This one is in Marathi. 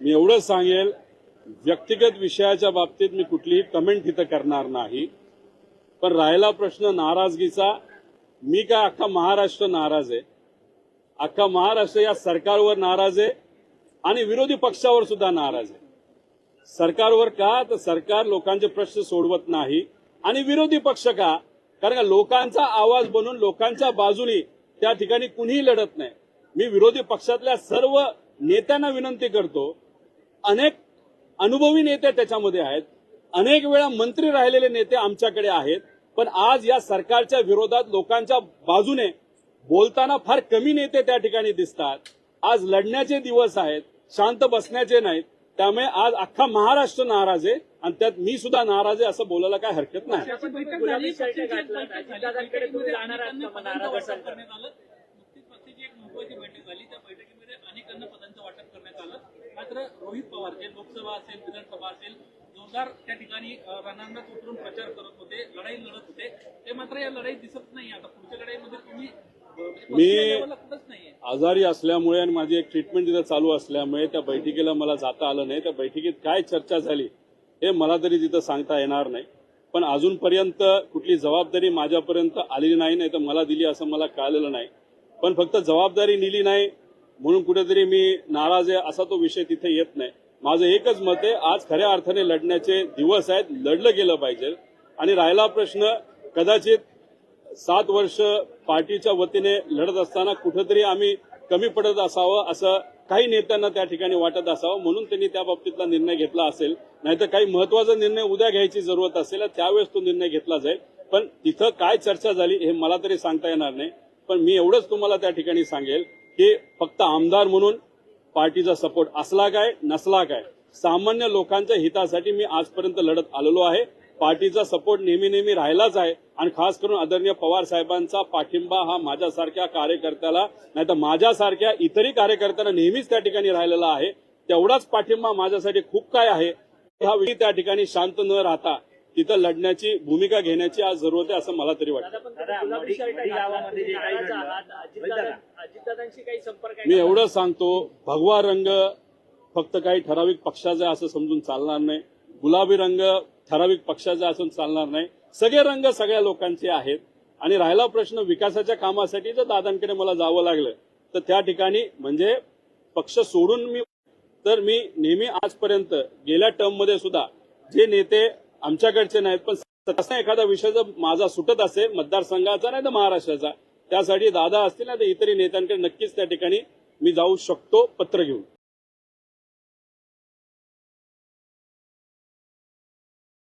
मी एवढं सांगेल व्यक्तिगत विषयाच्या बाबतीत मी कुठलीही कमेंट तिथं करणार नाही. पण राहिला प्रश्न नाराजगीचा मी काय अख्खा महाराष्ट्र नाराज आहे? अख्खा महाराष्ट्र या सरकारवर नाराज आहे आणि विरोधी पक्षावर सुद्धा नाराज आहे. सरकारवर का? तर सरकार लोकांचे प्रश्न सोडवत नाही. आणि विरोधी पक्ष का? कारण का लोकांचा आवाज बनून लोकांच्या बाजूनी त्या ठिकाणी कुणीही लढत नाही. मी विरोधी पक्षातल्या सर्व नेत्यांना विनंती करतो अनेक अनुभवी नेते त्याच्यामध्ये आहेत. अनेक वेळा मंत्री राहिलेले नेते आमच्याकडे आहेत. पण आज या सरकारच्या विरोधात लोकांच्या बाजूने बोलताना फार कमी नेते त्या ठिकाणी दिसतात. आज लढण्याचे दिवस आहेत शांत बसण्याचे नाहीत. त्यामुळे आज अख्खा महाराष्ट्र नाराज आहे आणि त्यात मी सुद्धा नाराज आहे असं बोलायला काय हरकत नाही पक्षाची बैठक गुलाबी झाली, शर्ट पक्षाची एक घातला, बैठक झाली. अजितदादांकडे तुम्ही बैठकीमध्ये जाणार आहात का? अनेकांना नाराज पदांचं असाल वाटप तर? करण्यात आलं नुकतीच पक्षाची एक महत्वाची बैठक झाली त्या बैठकीमध्ये अनेकांना पदांचं वाटप करण्यात आलं मात्र रोहित पवार जे लोकसभा असेल विधानसभा असेल जोरदार त्या ठिकाणी रणांगणात उतरून प्रचार करत होते लढाई लढत होते. ते मात्र या लढाईत दिसत नाही. आता पुढच्या लढाईमध्ये तुम्ही म्हणजे मी- आजारी असल्यामुळे आणि माझी एक ट्रीटमेंट तिथे चालू असल्यामुळे त्या बैठकीला मला जाता आलं नाही. त्या बैठकीत काय चर्चा झाली हे मला तरी तिथं सांगता येणार नाही. पण अजूनपर्यंत कुठली जबाबदारी माझ्यापर्यंत आलेली नाही नाही तर मला दिली असं मला कळलेलं नाही. पण फक्त जबाबदारी दिली नाही म्हणून कुठेतरी मी नाराज आहे असा तो विषय तिथे येत नाही. माझं एकच मत आहे आज खऱ्या अर्थाने लढण्याचे दिवस आहेत लढलं गेलं पाहिजे. आणि राहिला प्रश्न कदाचित सात वर्ष पार्टीच्या वतीने लढत असताना कुठेतरी आम्ही कमी पडत असावं असं काही नेत्यांना त्या ठिकाणी वाटत असावं म्हणून त्यांनी त्या बाबतीतला निर्णय घेतला असेल. नाहीतर काही महत्त्वाचा निर्णय उद्या घ्यायची जरूरत असेल त्यावेळेस तो निर्णय घेतला जाईल. पण तिथं काय चर्चा झाली हे मला तरी सांगता येणार नाही. पण मी एवढंच तुम्हाला त्या ठिकाणी सांगेल की फक्त आमदार म्हणून पार्टीचा सपोर्ट असला काय नसला काय सामान्य लोकांच्या हितासाठी मी आजपर्यंत लढत आलेलो आहे. पार्टीचा सपोर्ट नेहमी नेहमी राहिलाच आहे. आणि खास करून आदरणीय पवार साहेबांचा पाठिंबा हा माझ्यासारख्या कार्यकर्त्याला नाही तर माझ्यासारख्या इतरही कार्यकर्त्यांना नेहमीच त्या ठिकाणी राहिलेला आहे. तेवढाच पाठिंबा माझ्यासाठी खूप काय आहे. हा वेळी त्या ठिकाणी शांत न राहता तिथं लढण्याची भूमिका घेण्याची आज जरूरत आहे असं मला तरी वाटतं. जे काही संपर्क मी? एवढं सांगतो भगवा रंग फक्त काही ठराविक पक्षाचा आहे असं समजून चालणार नाही. गुलाबी रंग ठराविक पक्षाचा असून चालणार नाही. सगळे रंग सगळ्या लोकांचे आहेत. आणि राहिला प्रश्न विकासाच्या कामासाठी जर दादांकडे मला जावं लागलं. तर त्या ठिकाणी म्हणजे पक्ष सोडून मी तर मी नेहमी आजपर्यंत गेल्या टर्ममध्ये सुद्धा जे नेते आमच्याकडचे नाहीत पण तसा एखादा विषय जर माझा सुटत असेल मतदारसंघाचा नाही तर महाराष्ट्राचा त्यासाठी दादा असतील ना तर इतरही नेत्यांकडे नक्कीच त्या ठिकाणी मी जाऊ शकतो पत्र घेऊन.